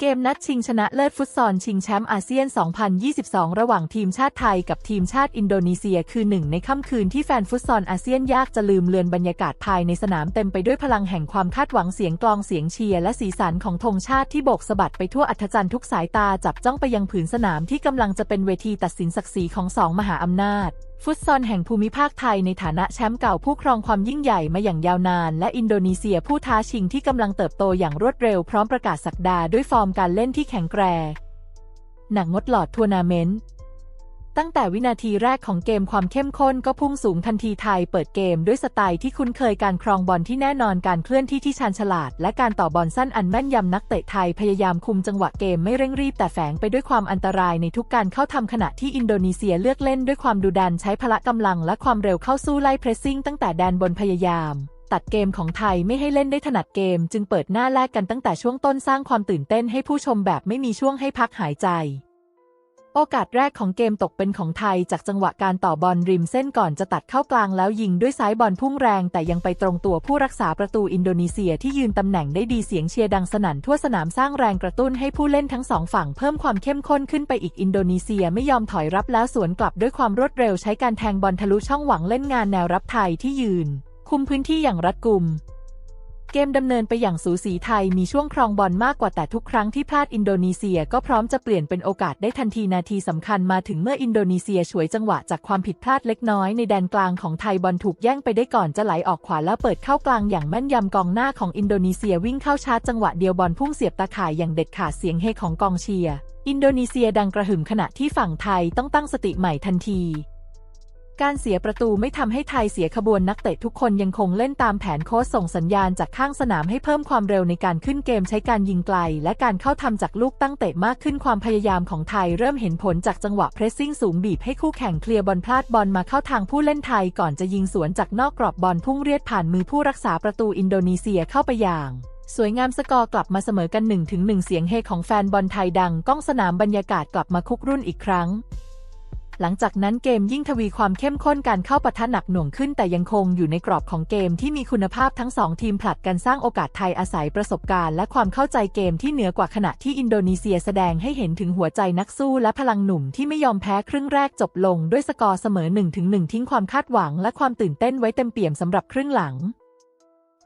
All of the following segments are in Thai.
เกมนัดชิงชนะเลิศฟุตซอลชิงแชมป์อาเซียน 2022 ระหว่างทีมชาติไทยกับทีมชาติอินโดนีเซียคือหนึ่งในค่ำคืนที่แฟนฟุตซอลอาเซียนยากจะลืมเลือนบรรยากาศภายในสนามเต็มไปด้วยพลังแห่งความคาดหวังเสียงกลองเสียงเชียร์และสีสันของธงชาติที่โบกสะบัดไปทั่วอัธจันทร์ทุกสายตาจับจ้องไปยังผืนสนามที่กำลังจะเป็นเวทีตัดสินศักดิ์ศรีของสองมหาอำนาจ ฟุตซอลแห่งภูมิภาคไทยในฐานะแชมป์เก่าผู้ครองความยิ่งใหญ่มาอย่างยาวนาน และอินโดนีเซียผู้ท้าชิงที่กำลังเติบโตอย่างรวดเร็วพร้อมประกาศสักดาด้วยฟอร์มการเล่นที่แข็งแกร่งหนักงดหลอดทัวร์นาเมนต์ ตั้งแต่วินาทีแรกของเกมความเข้มข้นก็พุ่งสูงทันทีไทยเปิดเกมด้วยสไตล์ที่คุ้นเคยการครองบอลที่แน่นอนการเคลื่อนที่ที่ชาญฉลาด และการต่อบอลสั้นอันแม่นยำนักเตะไทยพยายามคุมจังหวะเกมไม่เร่งรีบแต่แฝงไปด้วยความอันตรายในทุกการเข้าทำขณะที่อินโดนีเซียเลือกเล่นด้วยความดุดันใช้พละกำลังและความเร็วเข้าสู้ไล่เพรสซิ่งตั้งแต่แดนบนพยายามตัดเกมของไทยไม่ให้เล่นได้ถนัดเกม จึงเปิดหน้าแลกกันตั้งแต่ช่วงต้นสร้างความตื่นเต้นให้ผู้ชมแบบไม่มีช่วงให้พักหายใจ โอกาสแรกของเกมตกเป็นของไทยจากจังหวะการต่อบอลริมเส้นก่อนจะตัดเข้ากลางแล้วยิงด้วยซ้ายบอลพุ่งแรง แต่ยังไปตรงตัวผู้รักษาประตูอินโดนีเซียที่ยืนตำแหน่งได้ดีเสียงเชียร์ดังสนั่นทั่วสนามสร้างแรงกระตุ้นให้ผู้เล่นทั้งสองฝั่งเพิ่มความเข้มข้นขึ้นไปอีกอินโดนีเซียไม่ยอมถอยรับแล้วสวนกลับด้วยความรวดเร็วใช้การแทงบอลทะลุช่องหวังเล่นงานแนวรับไทยที่ยืน คุมพื้นที่อย่างรัดกุม เกมดำเนินไปอย่างสูสีไทยมีช่วงครองบอลมากกว่าแต่ทุกครั้งที่พลาดอินโดนีเซียก็พร้อมจะเปลี่ยนเป็นโอกาสได้ทันทีนาทีสำคัญมาถึงเมื่ออินโดนีเซียฉวยจังหวะจากความผิดพลาดเล็กน้อยในแดนกลางของไทยบอลถูกแย่งไปได้ก่อนจะไหลออกขวาแล้วเปิดเข้ากลางอย่างแม่นยำกองหน้าของอินโดนีเซียวิ่งเข้าชาร์จจังหวะเดียวบอลพุ่งเสียบตาข่ายอย่างเด็ดขาดเสียงเฮของกองเชียร์อินโดนีเซียดังกระหึ่มขณะที่ฝั่งไทยต้องตั้งสติใหม่ทันที การเสียประตูไม่ทำให้ไทยเสียขบวนนักเตะทุกคนยังคงเล่นตามแผนโค้ชส่งสัญญาณจากข้างสนามให้เพิ่มความเร็วในการขึ้นเกมใช้การยิงไกล และการเข้าทำจากลูกตั้งเตะมากขึ้นความพยายามของไทยเริ่มเห็นผลจากจังหวะเพรสซิ่งสูงบีบให้คู่แข่งเคลียร์บอลพลาดบอลมาเข้าทางผู้เล่นไทยก่อนจะยิงสวนจากนอกกรอบบอลพุ่งเรียดผ่านมือผู้รักษาประตูอินโดนีเซียเข้าไปอย่างสวยงามสกอร์กลับมาเสมอกัน1ถึง1เสียงเฮของแฟนบอลไทยดังก้องสนามบรรยากาศกลับมาคุกรุ่นอีกครั้ง หลังจากนั้นเกมยิ่งทวีความเข้มข้นการเข้าปะทะหนักหน่วงขึ้นแต่ยังคงอยู่ในกรอบของเกมที่มีคุณภาพทั้งสองทีมผลัดกันสร้างโอกาสไทยอาศัยประสบการณ์และความเข้าใจเกมที่เหนือกว่าขณะที่อินโดนีเซียแสดงให้เห็นถึงหัวใจนักสู้และพลังหนุ่มที่ไม่ยอมแพ้ครึ่งแรกจบลงด้วยสกอร์เสมอ1ถึง1ทิ้งความคาดหวังและความตื่นเต้นไว้เต็มเปี่ยมสำหรับครึ่งหลัง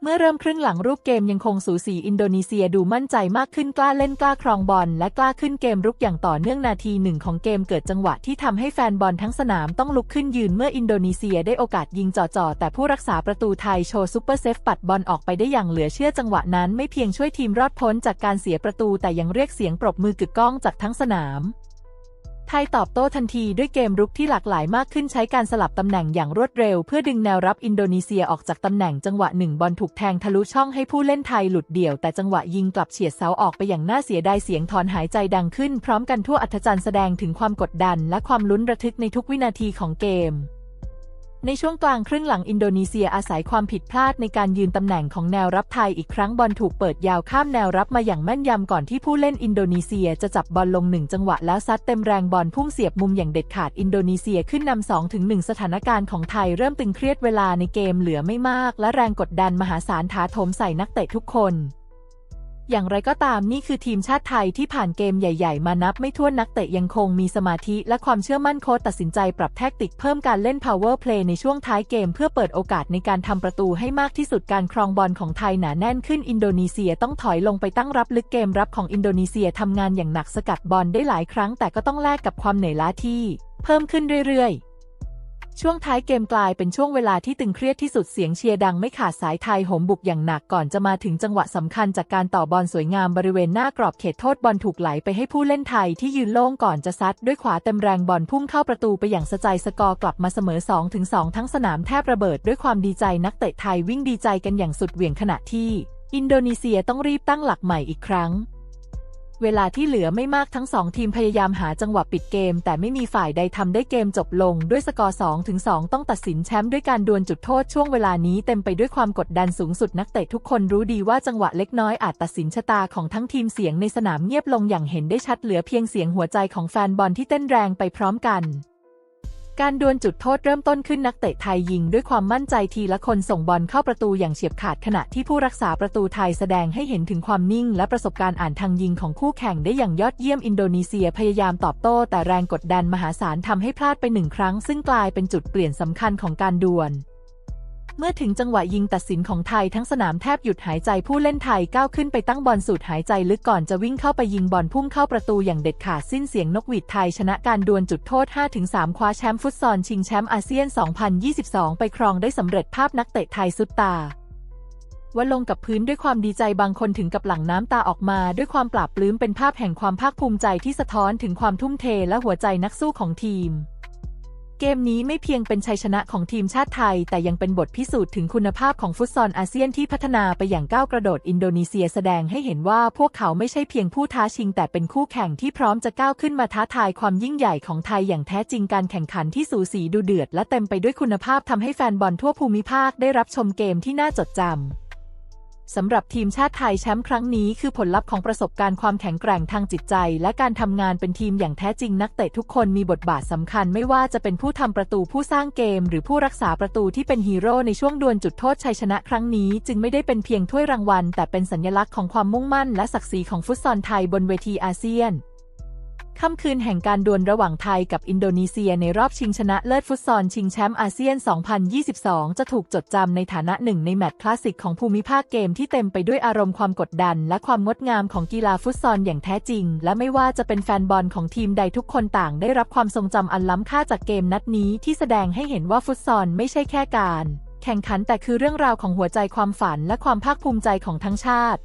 เมื่อเริ่มครึ่งหลังรูปเกมยังคงสูสีอินโดนีเซียดูมั่นใจมากขึ้นกล้าเล่นกล้าครองบอลและกล้าขึ้นเกมรุกอย่างต่อเนื่องนาทีหนึ่งของเกมเกิดจังหวะที่ทำให้แฟนบอลทั้งสนามต้องลุกขึ้นยืนเมื่ออินโดนีเซียได้โอกาสยิงจ่อๆแต่ผู้รักษาประตูไทยโชว์ซุปเปอร์เซฟปัดบอลออกไปได้อย่างเหลือเชื่อจังหวะนั้นไม่เพียงช่วยทีมรอดพ้นจากการเสียประตูแต่ยังเรียกเสียงปรบมือกึกก้องจากทั้งสนาม ไทยตอบโต้ทันทีด้วยเกมรุกที่หลากหลายมากขึ้นใช้การสลับตำแหน่งอย่างรวดเร็ว เพื่อดึงแนวรับอินโดนีเซียออกจากตำแหน่งจังหวะหนึ่งบอลถูกแทงทะลุช่องให้ผู้เล่นไทยหลุดเดี่ยว แต่จังหวะยิงกลับเฉียดเสาออกไปอย่างน่าเสียดายเสียงถอนหายใจดังขึ้น พร้อมกันทั่วอัธจันทร์แสดงถึงความกดดัน และความลุ้นระทึกในทุกวินาทีของเกม ในช่วงกลางครึ่งหลังอินโดนีเซียอาศัยความผิดพลาดในการยืนตำแหน่งของแนวรับไทยอีกครั้งบอลถูกเปิดยาวข้ามแนวรับมาอย่างแม่นยำก่อนที่ผู้เล่นอินโดนีเซียจะจับบอลลงหนึ่งจังหวะแล้วซัดเต็มแรงบอลพุ่งเสียบมุมอย่างเด็ดขาดอินโดนีเซียขึ้นนำสองถึงหนึ่งสถานการณ์ของไทยเริ่มตึงเครียดเวลาในเกมเหลือไม่มาก และแรงกดดันมหาศาลถาโถมใส่นักเตะทุกคน อย่างไรก็ตามนี่คือทีมชาติไทยที่ผ่านเกมใหญ่ๆ มานับไม่ถ้วนนักเตะยังคงมีสมาธิและความเชื่อมั่นโค้ชตัดสินใจปรับแทคติกเพิ่มการเล่น power play ในช่วงท้ายเกมเพื่อเปิดโอกาสในการทำประตูให้มากที่สุดการครองบอลของไทยหนาแน่นขึ้นอินโดนีเซียต้องถอยลงไปตั้งรับลึกเกมรับของอินโดนีเซียทำงานอย่างหนักสกัดบอลได้หลายครั้ง แต่ก็ต้องแลกกับความเหนื่อยล้าที่ เพิ่มขึ้นเรื่อยๆ ช่วงท้ายเกมกลายเป็นช่วงเวลาที่ตึงเครียดที่สุดเสียงเชียร์ดังไม่ขาดสายไทยโหมบุกอย่างหนักก่อนจะมาถึงจังหวะสำคัญจากการต่อบอลสวยงามบริเวณหน้ากรอบเขตโทษบอลถูกไหลไปให้ผู้เล่นไทยที่ยืนโล่งก่อนจะซัดด้วยขวาเต็มแรงบอลพุ่งเข้าประตูไปอย่างสะใจสกอร์กลับมาเสมอ2ถึง2ทั้งสนามแทบระเบิดด้วยความดีใจนักเตะไทยวิ่งดีใจกันอย่างสุดเหวี่ยงขณะที่ อินโดนีเซียต้องรีบตั้งหลักใหม่อีกครั้ง เวลาที่เหลือไม่มากทั้งสองทีมพยายามหาจังหวะปิดเกม แต่ไม่มีฝ่ายใดทำได้เกมจบลงด้วยสกอร์2ถึง2ต้องตัดสินแชมป์ด้วยการดวลจุดโทษช่วงเวลานี้เต็มไปด้วยความกดดันสูงสุดนักเตะทุกคนรู้ดีว่าจังหวะเล็กน้อยอาจตัดสินชะตาของทั้งทีมเสียงในสนามเงียบลงอย่างเห็นได้ชัดเหลือเพียงเสียงหัวใจของแฟนบอลที่เต้นแรงไปพร้อมกัน การดวลจุดโทษเริ่มต้นขึ้นนักเตะไทยยิงด้วยความมั่นใจทีละคนส่งบอลเข้าประตูอย่างเฉียบขาดขณะที่ผู้รักษาประตูไทยแสดงให้เห็นถึงความนิ่ง และประสบการณ์อ่านทางยิงของคู่แข่งได้อย่างยอดเยี่ยมอินโดนีเซียพยายามตอบโต้ แต่แรงกดดันมหาศาลทำให้พลาดไปหนึ่งครั้ง ซึ่งกลายเป็นจุดเปลี่ยนสำคัญของการดวล เมื่อถึงจังหวะยิงตัดสินของไทยทั้งสนามแทบหยุดหายใจผู้เล่นไทยก้าวขึ้นไปตั้งบอลสูดหายใจลึกก่อนจะวิ่งเข้าไปยิงบอลพุ่งเข้าประตูอย่างเด็ดขาดสิ้นเสียงนกหวีดไทยชนะการดวลจุดโทษ 5-3 คว้าแชมป์ฟุตซอลชิงแชมป์อาเซียน 2022 ไปครองได้สำเร็จภาพนักเตะไทยสุดตาว่าลงกับพื้นด้วยความดีใจบางคนถึงกับหลั่งน้ำตาออกมา ด้วยความปราบปลื้มเป็นภาพแห่งความภาคภูมิใจที่สะท้อนถึงความทุ่มเทและหัวใจนักสู้ของทีม เกมนี้ไม่เพียงเป็นชัยชนะของทีมชาติไทย แต่ยังเป็นบทพิสูจน์ถึงคุณภาพของฟุตซอลอาเซียนที่พัฒนาไปอย่างก้าวกระโดดอินโดนีเซียแสดงให้เห็นว่าพวกเขาไม่ใช่เพียงผู้ท้าชิง แต่เป็นคู่แข่งที่พร้อมจะก้าวขึ้นมาท้าทายความยิ่งใหญ่ของไทยอย่างแท้จริงการแข่งขันที่สูสีดูเดือด และเต็มไปด้วยคุณภาพทำให้แฟนบอลทั่วภูมิภาคได้รับชมเกมที่น่าจดจำ สำหรับทีมชาติไทยแชมป์ครั้งนี้คือผลลัพธ์ของประสบการณ์ความแข็งแกร่งทางจิตใจ และการทำงานเป็นทีมอย่างแท้จริงนักเตะทุกคนมีบทบาทสำคัญไม่ว่าจะเป็นผู้ทำประตูผู้สร้างเกม หรือผู้รักษาประตูที่เป็นฮีโร่ในช่วงดวลจุดโทษชัยชนะครั้งนี้ จึงไม่ได้เป็นเพียงถ้วยรางวัล แต่เป็นสัญลักษณ์ของความมุ่งมั่น และศักดิ์ศรีของฟุตซอลไทยบนเวทีอาเซียน ค่ำคืนแห่งการดวลระหว่างไทยกับอินโดนีเซียในรอบชิงชนะเลิศฟุตซอลชิงแชมป์อาเซียน 2022 จะถูกจดจำในฐานะหนึ่งในแมตช์คลาสสิกของภูมิภาคเกมที่เต็มไปด้วยอารมณ์ความกดดัน และความงดงามของกีฬาฟุตซอลอย่างแท้จริง และไม่ว่าจะเป็นแฟนบอลของทีมใดทุกคนต่างได้รับความทรงจำอันล้ำค่าจากเกมนัดนี้ที่แสดงให้เห็นว่าฟุตซอลไม่ใช่แค่การ แข่งขันแต่คือเรื่องราวของหัวใจความฝันและความภาคภูมิใจของทั้งชาติ